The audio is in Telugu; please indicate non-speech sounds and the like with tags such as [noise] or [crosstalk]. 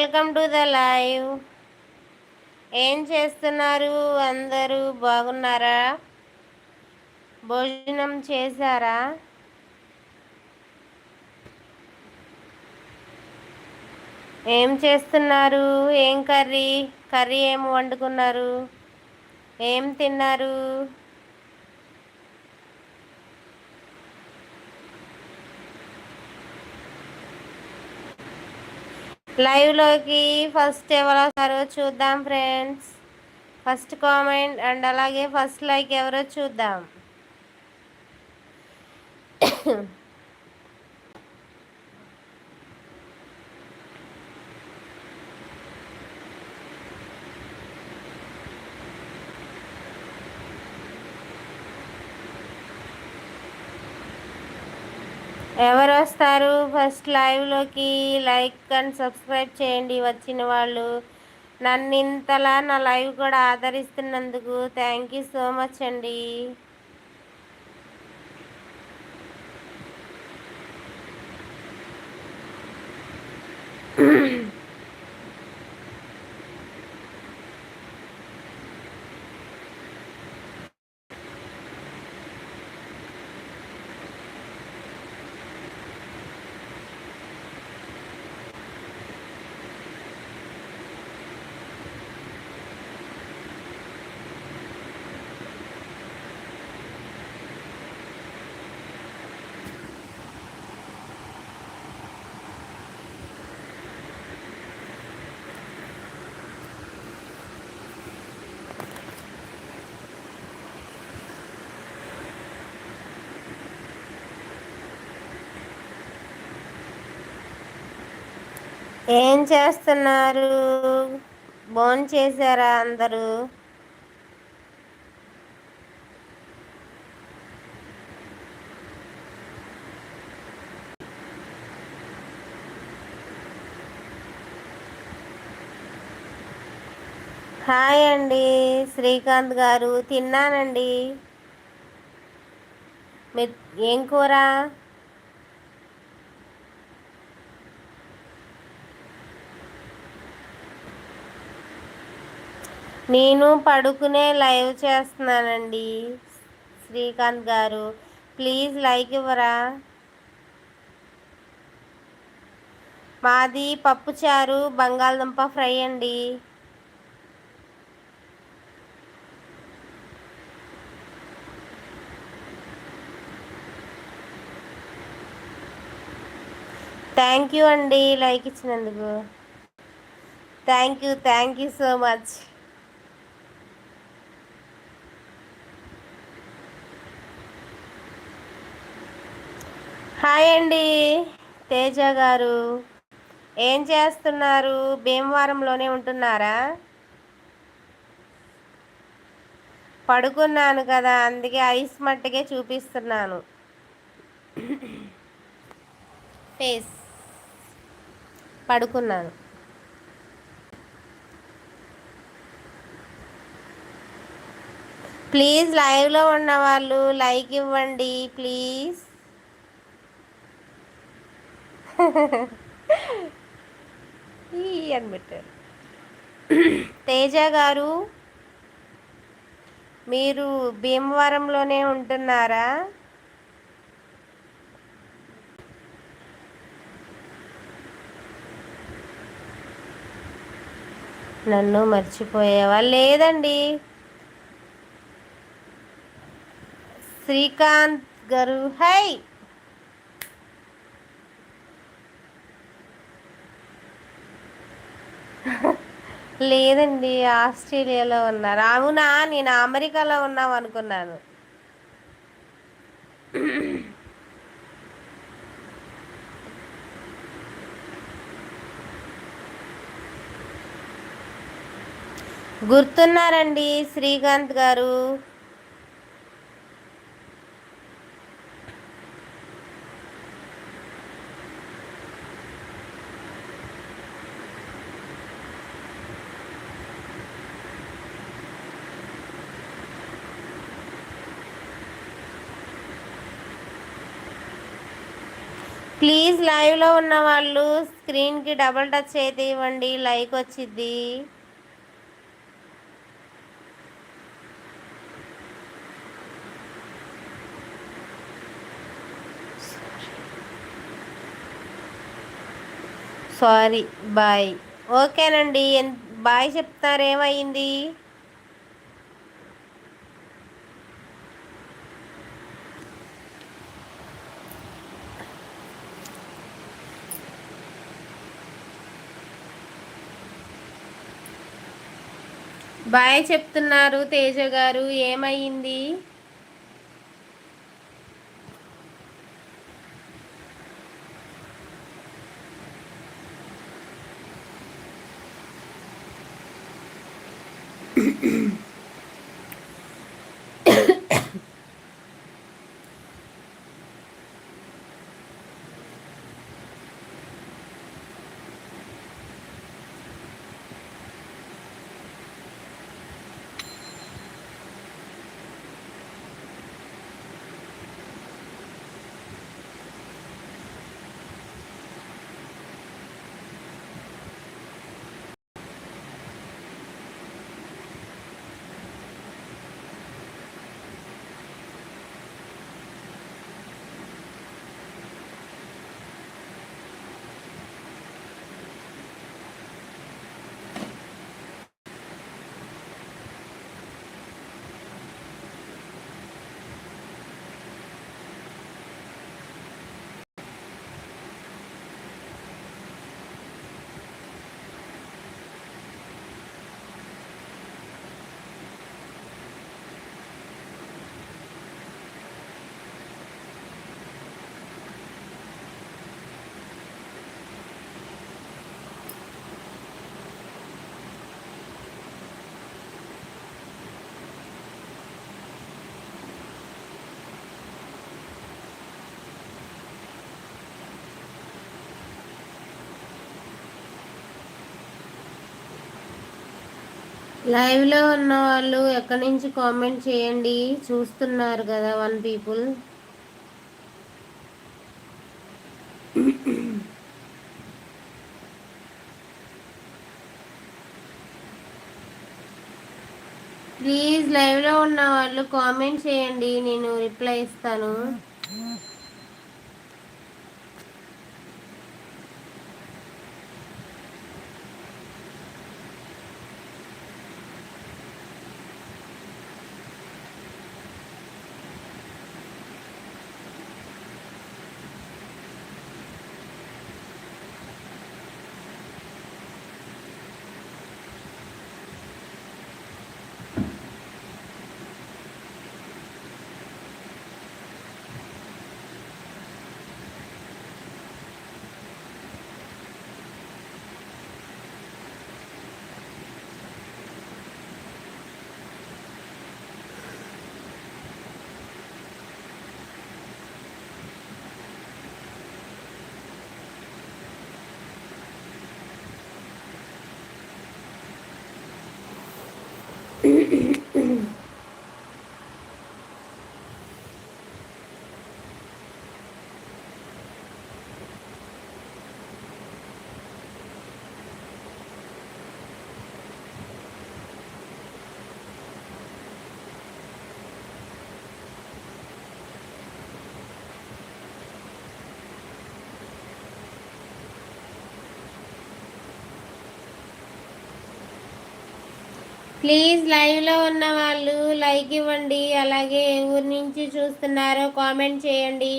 Welcome to the live. ఏం చేస్తున్నారు? అందరూ బాగున్నారా? భోజనం చేశారా? ఏం చేస్తున్నారు? ఏం కర్రీ? కర్రీ ఏం వండుకున్నారు? ఏం తిన్నారు? లైవ్లోకి ఫస్ట్ ఎవరు వస్తారో చూద్దాం ఫ్రెండ్స్ ఫస్ట్ కామెంట్ అండ్ అలాగే ఫస్ట్ లైక్ ఎవరో చూద్దాం. [coughs] ఎవరు వస్తారు? ఫస్ట్ లైవ్లోకి లైక్ అండ్ సబ్స్క్రైబ్ చేయండి వచ్చిన వాళ్ళు. నన్ను ఇంతలా నా లైవ్ కూడా ఆదరిస్తున్నందుకు థ్యాంక్ యూ సో మచ్ అండి. ఏం చేస్తున్నారు? బోన్ చేశారా అందరూ? హాయ్ అండి శ్రీకాంత్ గారు. తిన్నానండి. ఏం కూర? నేను పడుకునే లైవ్ చేస్తున్నానండి. శ్రీకాంత్ గారు ప్లీజ్ లైక్ ఇవ్వరా? మాది పప్పుచారు బంగాళదుంప ఫ్రై అండి. థ్యాంక్ యూ అండి లైక్ ఇచ్చినందుకు. Thank you thank you so much. Hi అండి. తేజ గారు. ఏం చేస్తున్నారు? భీమవరంలోనే ఉంటున్నారా? పడుకున్నాను కదా అందుకే ఐస్ మట్టిగే చూపిస్తున్నాను. ఫేస్. పడుకున్నాను. ప్లీజ్ లైవ్లో ఉన్న వాళ్ళు లైక్ ఇవ్వండి ప్లీజ్. ఈ అని పెట్టారు తేజ గారు మీరు భీమవరంలోనే ఉంటున్నారా? నన్ను మర్చిపోయేవా? లేదండి. శ్రీకాంత్ గారు హై! లేదండి ఆస్ట్రేలియాలో ఉన్నారు. అవునా? నేను అమెరికాలో ఉన్నాం అనుకున్నాను. గుర్తున్నారండి శ్రీకాంత్ గారు? ప్లీజ్ లైవ్లో ఉన్న వాళ్ళు స్క్రీన్కి డబుల్ టచ్ అయితే ఇవ్వండి. లైక్ వచ్చింది సారీ బాయ్ ఓకేనండి బాయ్ చెప్తారేమైంది? బాయ్ చెప్తున్నారు తేజ గారు ఏమైంది [coughs] లైవ్లో ఉన్న వాళ్ళు ఎక్కడి నుంచి కామెంట్ చేయండి? చూస్తున్నారు కదా వన్ పీపుల్ ప్లీజ్ లైవ్లో ఉన్న వాళ్ళు కామెంట్ చేయండి. నేను రిప్లై ఇస్తాను. ప్లీజ్ లైవ్లో ఉన్న వాళ్ళు లైక్ ఇవ్వండి. అలాగే ఊరి నుంచి చూస్తున్నారో కామెంట్ చేయండి.